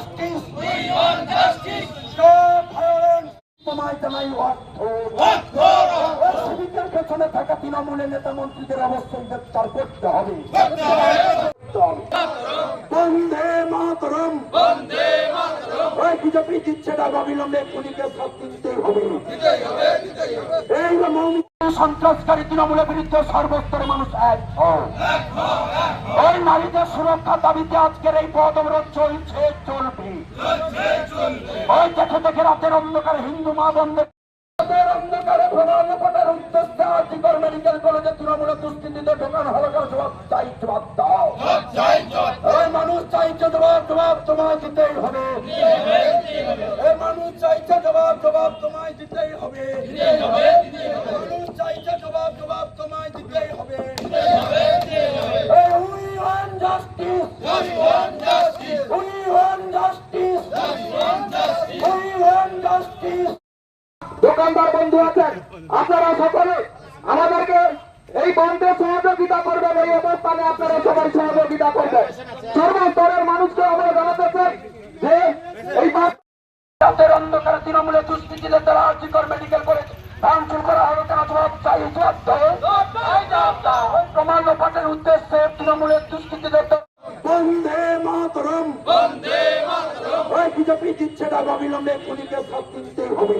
justice. We want justice. Stop violence. তৃণমূলের সন্ত্রাসকারী তৃণমূলের বিরুদ্ধে সর্বোত্তর মানুষ এক নারীদের সুরক্ষা দাবিতে আজকের এই পথ অবরোধ চলছে চলবে। ওই দেখে দেখে রাতের অন্ধকারে হিন্দু মা বন্ধে অন্ধকারে প্রধান ভোটের উদ্দেশ্যে আজিকর মেডিকেল কলেজে তৃণমূলের দুষ্কৃতিতে ঢোকানো হলো কারও জবাব চাই জবাব দাও। ওই মানুষ চাইছে জবাব জবাব তোমায় দিতেই হবে। মানুষ চাইছে জবাব জবাব তোমায় দিতেই হবে। দোকানদার বন্ধু আছেন, আপনারা সকলে আমাদেরকে এই বন্ধে সহযোগিতা করবেন, এই অবস্থানে আপনারা সবাই সহযোগিতা করবেন। সর্বস্তরের মানুষকে আমরা জানাতে যে এই রাতের দ্বারা আর্জিকর মেডিকেল কলেজ ভাঙচুর করা হলো কেন? জবাব চাই, জবাব দাও। প্রমাণ পাঠের উদ্দেশ্যে তৃণমূলের দুষ্কৃতীদের বিজেপি দিচ্ছে না অবিলম্বে পুলিশকে সব কিনতেই হবে।